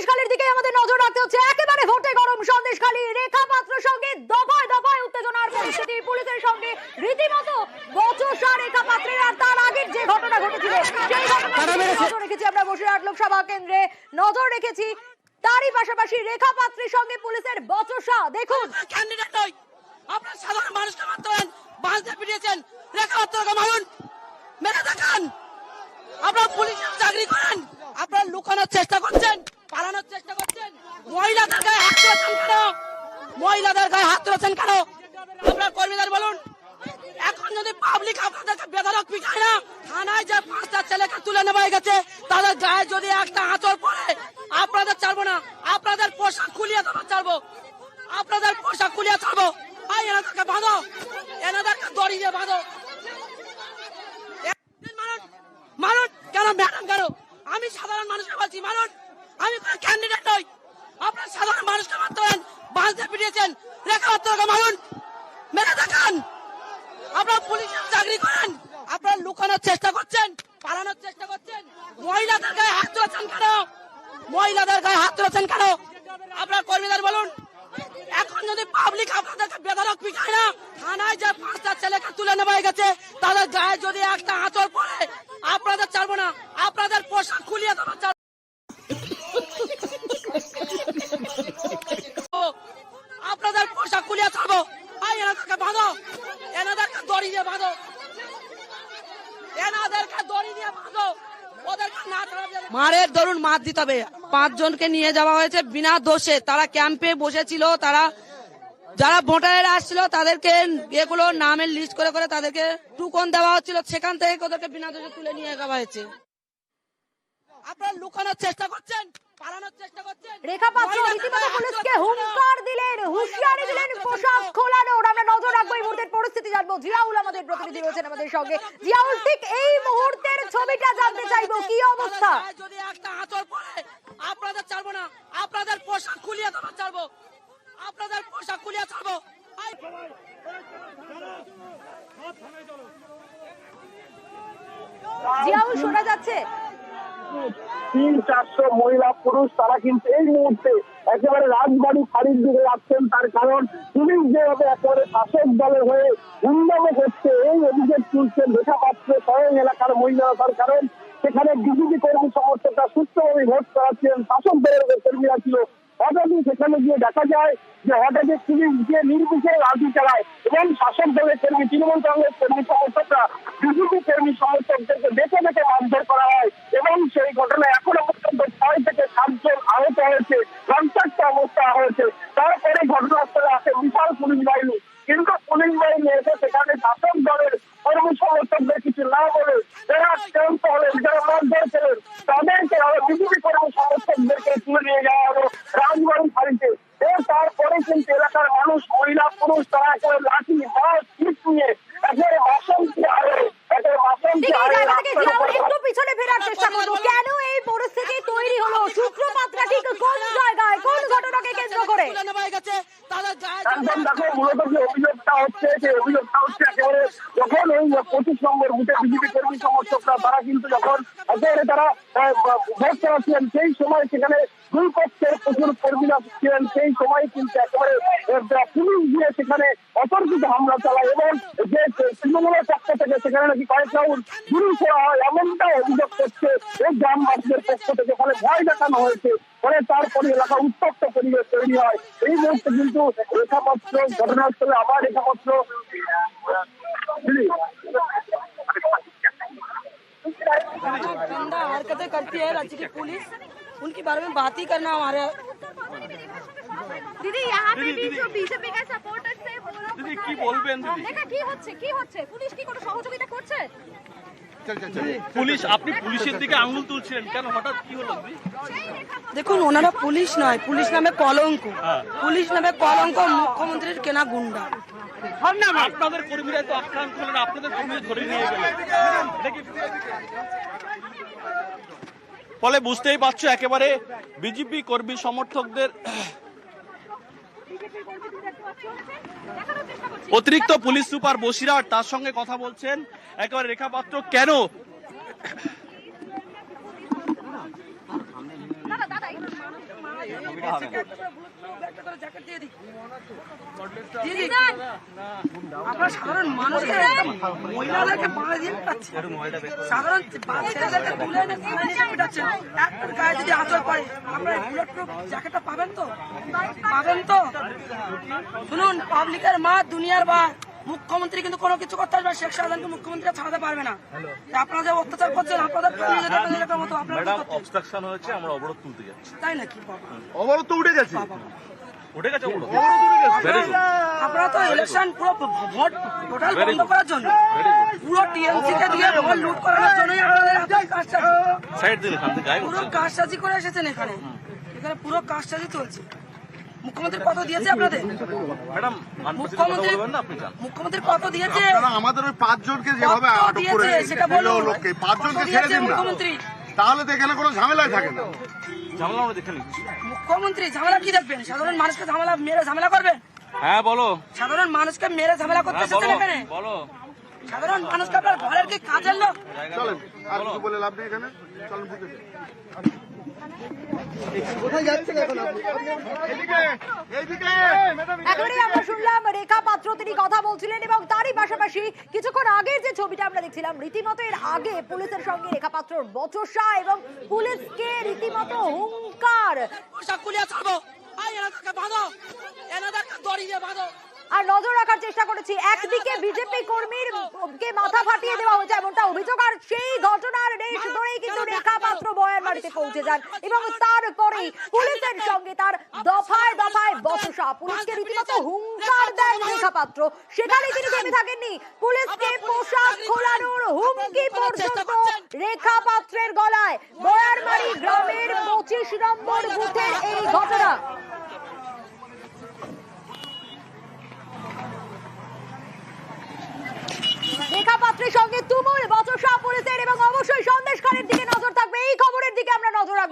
সন্দেশখালীর দিকে আমাদের নজর রাখতে হচ্ছে। একেবারে ভোটে গরম সন্দেশখালী। রেখা পাত্র সঙ্গে দফায় দফায় উত্তেজনার পরিস্থিতি পুলিশের সঙ্গে। রীতিমতো বচসা রেখা পাত্রের আর তার আগের যে ঘটনা ঘটেছিল সেই ঘটনার দিকে নজর রেখেছি আমরা বসিরহাট লোকসভা কেন্দ্রে। নজর রেখেছি তারই পাশাপাশি রেখা পাত্রের সঙ্গে পুলিশের বচসা। দেখুন। ক্যান্ডিডেট নই। আপনার সাধারণ মানুষকে মারতেন বাঁচতে পিটিয়েছেন। রেখা হত্যাকে মারুন। মেরে দেখান। আপনারা পুলিশের চাকরি করেন। আপনারা লুকানোর চেষ্টা করছেন। পালানোর চেষ্টা করছেন। মহিলাদের গায়ে হাত তুলেছেন কেন? মহিলাদের গায়ে হাত তুলেছেন কেন? আপনার কর্মীদের বলুন। এখন যদি পাবলিক আপনাদেরকে বেদরক পিছায় না, থানায় যে পাঁচটা ছেলেকে তুলে নেওয়া গেছে, তাদের গায়ে যদি একটা আঁচড় পড়ে, আপনাদের ছাড়বো না। আপনাদের পোশাক খুলিয়ে দেবো ছাড়বো। আপনাদের পোশাক খুলিয়ে ছাড়বো। ভাই, এনাদেরকে বাঁধো। এনাদেরকে দড়ি দিয়ে বাঁধো। মারুন কেন ম্যাডাম কেন? আমি সাধারণ মানুষকে বলছি মারুন আমি ক্যান্ডিডেট নই। সাধারণ মানুষকে মারতে পারেন, বাঁধতে পিটিয়েছেন, রেখা মারুন, মেরে দেখান। চাকরি করেন, আপনারা লুকানোর চেষ্টা করছেন, পালানোর চেষ্টা করছেন। মহিলাদের গায়ে হাত তুলেছেন কেন? মহিলাদের গায়ে হাত তুলেছেন কেন? আপনার কর্মীদের বলুন, এখন যদি পাবলিক আপনাদেরকে বেদরক পিছায় না, থানায় যে পাঁচটা ছেলেকে তুলে নেওয়া গেছে, তাদের গায়ে যদি একটা আঁচড় পড়ে আপনাদের ছাড়বো না আপনাদের পোশাক খুলিয়ে দেবো ছাড়বো। আপনাদের পোশাক খুলিয়ে ছাড়বো ভাই এনাদেরকে বাঁধো এনাদেরকে দড়ি দিয়ে বাঁধো এনাদেরকে দড়ি দিয়ে বাঁধো ওদেরকে না ছাড়া যাবে না। মারের দরুন মার দিতে হবে। পাঁচজনকে নিয়ে যাওয়া হয়েছে বিনা দোষে। তারা ক্যাম্পে বসেছিল তারা যারা ভোটারেরা আসছিল তাদেরকে এগুলো নামের লিস্ট করে করে তাদেরকে টুকন দেওয়া হচ্ছিল। সেখান থেকে ওদেরকে বিনা দোষে তুলে নিয়ে যাওয়া হয়েছে। আপনারা লুকানোর চেষ্টা করছেন পালানোর চেষ্টা করছেন। রেখা পাত্র রীতিমতো পুলিশকে হুঙ্কার দিলেন হুঁশিয়ারি দিলেন পোশাক খোলানোর আমরা নজর রাখব এই মুহূর্তের পরিস্থিতি জানব। জিয়াউল আমাদের প্রতিনিধি রয়েছেন আমাদের সঙ্গে। জিয়াউল ঠিক এই মুহূর্তের ছবিটা জানতে চাইব কি অবস্থা? যদি একটা আঁচড় পড়ে আপনাদের ছাড়বো না। আপনাদের পোশাক খুলিয়ে তোমার ছাড়বো। আপনাদের পোশাক খুলিয়ে আই- জিয়াউল শোনা যাচ্ছে? তিন, চারশো মহিলা পুরুষ তারা কিন্তু এই মুহূর্তে একেবারে রাজবাড়ি ফাঁড়ির দিকে যাচ্ছেন। তার কারণ পুলিশ যেভাবে একেবারে শাসক দলের হয়ে হুন্ডাম করছে, এই অভিযোগ তুলছেন রেখা পাত্র স্বয়ং এলাকার মহিলারা তার কারণ। সেখানে বিজেপি কর্মী সমর্থকরা সুস্থভাবে ভোট করাচ্ছেন শাসক দলের কর্মীরা ছিল। হঠাৎই সেখানে গিয়ে দেখা যায় যে হঠাৎই পুলিশ গিয়ে নির্বিচারে লাঠি চালায় এবং শাসক দলের কর্মী, তৃণমূল কংগ্রেস কর্মী সমর্থকরা বিজেপি কর্মী সমর্থকদেরকে দেখে দেখে মারধর করা হয়। এবং সেই ঘটনায় এখনও পর্যন্ত ছয় থেকে সাতজন আহত হয়েছে, রক্তাক্ত অবস্থা হয়েছে। তারপরে ঘটনাস্থলে আসে বিশাল পুলিশ বাহিনী। কিন্তু পুলিশ বাহিনী এসে সেখানে শাসক দলের কর্মী সমর্থকদের কিছু না বলে যারা আক্রান্ত হলেন, যারা মারধর ছিলেন তাদেরকে আরও বিজেপি কর্মী সমর্থকদেরকে তুলে নিয়ে যাওয়া হলো রাজবাড়ি ফাঁড়িতে তারপরে কিন্তু এলাকার মানুষ, মহিলা, পুরুষ তারা একেবারে লাঠি ছিপ নিয়ে একেবারে বাসন্তী আরে একেবারে বাসন্তী ঠিক এই আরে জায়গা থেকে রাস্তার জিয়াউল উপরে একটু পিছনে ফেরার চেষ্টা করব কেন এই পরিস্থিতি তৈরি হলো সূত্রপাতটা ঠিক কোন জায়গায় কোন ঘটনাকে কেন্দ্র করে তুলে নেওয়া হয়ে গেছে তাদের গায়ে একদম দেখো মূলত যে অভিযোগটা হচ্ছে যে অভিযোগটা হচ্ছে একেবারে যখন ওই পঁচিশ নম্বর বুথে বিজেপি কর্মী সমর্থকরা তারা কিন্তু যখন একেবারে তারা ভোট চালাচ্ছিলেন সেই সময় সেখানে দুই পক্ষের প্রচুর কর্মীরা ছিলেন সেই সময় কিন্তু একেবারে পুলিশ দিয়ে সেখানে অতর্কিত হামলা চালায় এবং যে তৃণমূলের পক্ষ থেকে সেখানে নাকি কয়েক রাউন্ড গুলি করা হয় এমনটা অভিযোগ করছে এই গ্রামবাসীদের পক্ষ থেকে ভয় দেখানো হয়েছে। ফলে তারপরে এলাকা উত্তপ্ত পরিবেশ তৈরি হয় এই মুহূর্তে কিন্তু রেখাপত্র ঘটনাস্থলে আবার রেখাপত্র দিদি, गंदा हरकतें करती है राज्य की पुलिस उनके बारे में बात ही करना हमारे দিদি यहाँ पे भी जो बीजेपी का सपोर्टर्स है वो लोग দিদি, बता কি रहे- বলবেন দিদি? দেখা কি হচ্ছে কি হচ্ছে পুলিশ কি কোনো সহযোগিতা করছে পুলিশ আপনি পুলিশের দিকে আঙুল তুলছিলেন। কেন হঠাৎ কি হলো দেখুন ওনারা পুলিশ নয় পুলিশ নামে কলঙ্ক। পুলিশ নামে কলঙ্ক মুখ্যমন্ত্রীর কেনা গুন্ডা। আপনাদের কর্মীরা তো আক্রান্ত হলেন আপনাদের কর্মীরা ধরে নিয়ে গেলেন। ফলে বুঝতেই পারছ একেবারে বিজেপি কর্মী সমর্থকদের অতিরিক্ত পুলিশ সুপার বসিরাট তার সঙ্গে কথা বলছেন। একেবারে রেখাপাত্র কেন? একটা করে জ্যাকেট দিয়ে দিই। দিয়ে দিই। আপনারা সাধারণ মহিলাদেরকে দিয়ে পেটাচ্ছেন। সাধারণ ছেলেদেরকে তুলে এনে। একটার গায়ে যদি পড়ে, জ্যাকেটটা পাবেন তো পাবেন তো শুনুন পাবলিকের মা দুনিয়ার বা মুখ্যমন্ত্রী কিন্তু কোনো কিছু করতে পারবে না। শেখ শাহজাহানকে মুখ্যমন্ত্রী ছাড়াতে পারবে না। আপনারা যে অত্যাচার করছেন আপনাদের মতো আপনারা? অবস্ট্রাকশন হয়েছে আমরা অবরোধ তুলতে যাচ্ছি। তাই নাকি? বাবা। অবরোধ তো উঠে গেছে। আপনারা তো ইলেকশন পুরো ভোট টোটাল বন্ধ করার জন্য। পুরো টিএমসি কে দিয়ে ভোট লুট করার জন্যই আপনাদের এত কাজটাজি সাইড দিন এখান থেকে যাই পুরো কাজটাজি করে এসেছেন এখানে। এখানে পুরো কাজটাজি চলছে। মুখ্যমন্ত্রী কত দিয়েছে আপনাদের? ম্যাডাম মুখ্যমন্ত্রী বলবেন না আপনি যান। মুখ্যমন্ত্রী কত দিয়েছে? আমাদের ওই পাঁচজনকে যেভাবে আটক করে সেটা বলুন। লোককে পাঁচজনকে ছেড়ে দিয়েছে দিন না। মুখ্যমন্ত্রী। তাহলে তো এখানে কোনো ঝামেলাই থাকে না। ঝামেলা আমরা দেখে নিচ্ছি। মুখ্যমন্ত্রী ঝামেলা কি দেখবেন? সাধারণ মানুষকে ঝামেলা মেরে ঝামেলা করবেন হ্যাঁ বলো। সাধারণ মানুষকে মেরে ঝামেলা করতে হ্যাঁ এসেছেন বলো এখানে? বলো। সাধারণ মানুষকে আপনার ঘরের কি কাজের লোক? চলেন আর কিছু বলে লাভ নেই এখানে। চলেন এখনই আমরা শুনলাম রেখা পাত্র তিনি কথা বলছিলেন এবং তারই পাশাপাশি কিছুক্ষণ আগের যে ছবিটা আমরা দেখছিলাম রীতিমতো এর আগে পুলিশের সঙ্গে রেখা পাত্রর বচসা এবং পুলিশকে রীতিমতো হুঙ্কার। বাঁধো। দড়ি দিয়ে বাঁধো। আর নজর রাখার চেষ্টা করেছি। একদিকে বিজেপি কর্মীর কে মাথা ফাটিয়ে দেওয়া হয়েছে এমনটা অভিযোগ, আর সেই ঘটনার রেশ ধরেই কিন্তু রেখা পাত্র বয়ান বাড়িতে পৌঁছে যান। এবং তারপরেই পুলিশের সঙ্গে তার দফায় দফায় বচসা পুলিশকে রীতিমতো হুঙ্কার দেন রেখা পাত্র সেখানে তিনি থেমে থাকেননি। পুলিশকে পোশাক খোলানোর হুমকি পর্যন্ত রেখা পাত্রের গলায়। বয়ারমারি গ্রামের পঁচিশ নম্বর বুথের এই ঘটনা রেখা পাত্রের সঙ্গে তুমুল বচসা পুলিশের এবং অবশ্যই সন্দেশখানের দিকে নজর থাকবে। এই খবরের দিকে আমরা নজর রাখব।